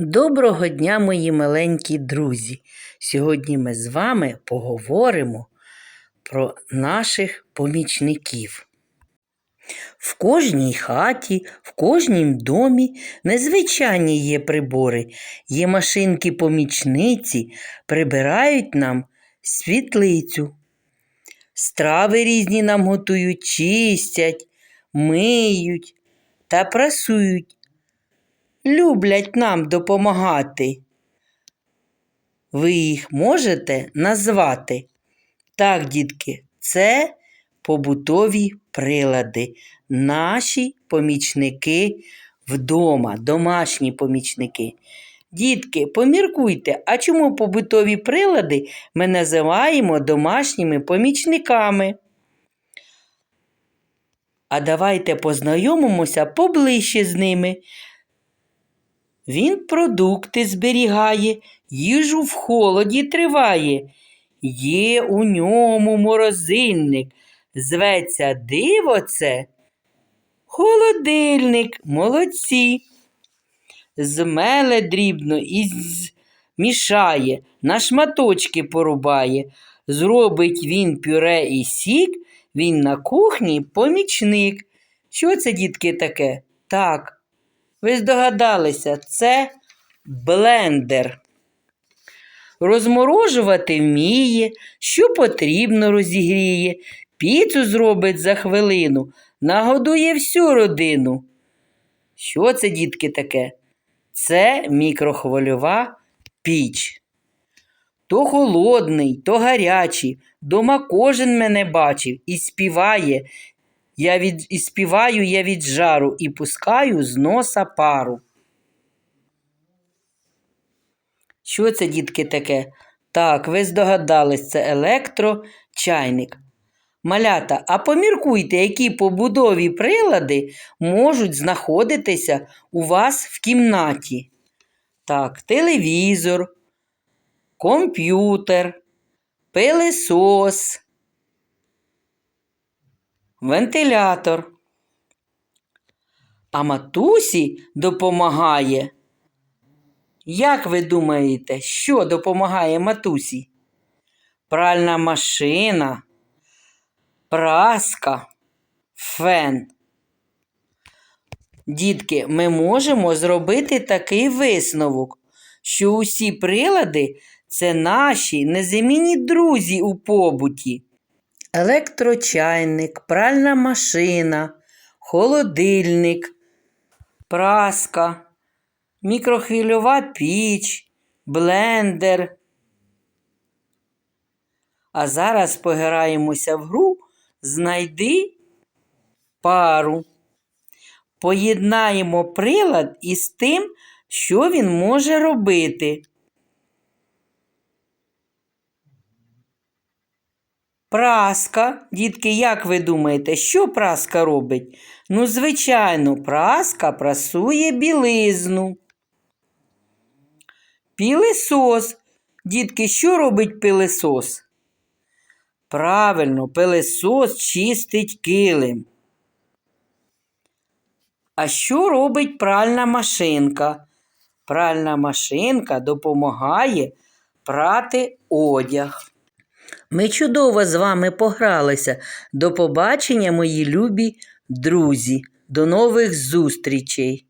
Доброго дня, мої маленькі друзі! Сьогодні ми з вами поговоримо про наших помічників. В кожній хаті, в кожнім домі незвичайні є прибори, є машинки-помічниці, прибирають нам світлицю. Страви різні нам готують, чистять, миють та прасують люблять нам допомагати. Ви їх можете назвати? Так, дітки, це побутові прилади, наші помічники вдома, домашні помічники. Дітки, поміркуйте, а чому побутові прилади ми називаємо домашніми помічниками? А давайте познайомимося поближче з ними. Він продукти зберігає, їжу в холоді триває. Є у ньому морозильник. Зветься диво це. Холодильник, молодці. Змеле дрібно і змішає, на шматочки порубає. Зробить він пюре і сік, він на кухні помічник. Що це, дітки, таке? Так, ви здогадалися, це блендер. Розморожувати вміє, що потрібно розігріє, піцу зробить за хвилину, нагодує всю родину. Що це, дітки, таке? Це мікрохвильова піч. То холодний, то гарячий. Дома кожен мене бачив і співає, я від... І співаю я від жару і пускаю з носа пару. Що це, дітки, таке? Так, ви здогадались, це електрочайник. Малята, а поміркуйте, які побудові прилади можуть знаходитися у вас в кімнаті. Так, телевізор, комп'ютер, пилесос вентилятор. А матусі допомагає. Як ви думаєте, що допомагає матусі? Пральна машина, праска, фен. Дітки, ми можемо зробити такий висновок, що усі прилади це наші незамінні друзі у побуті електрочайник, пральна машина, холодильник, праска, мікрохвильова піч, блендер. А зараз пограємося в гру Знайди пару. Поєднаємо прилад із тим, що він може робити. Праска, дітки, як ви думаєте, що праска робить? Ну, звичайно, праска прасує білизну. Пілесос. Дітки, що робить пилесос? Правильно, пилесос чистить килим. А що робить пральна машинка? Пральна машинка допомагає прати одяг. Ми чудово з вами погралися. До побачення, мої любі друзі. До нових зустрічей!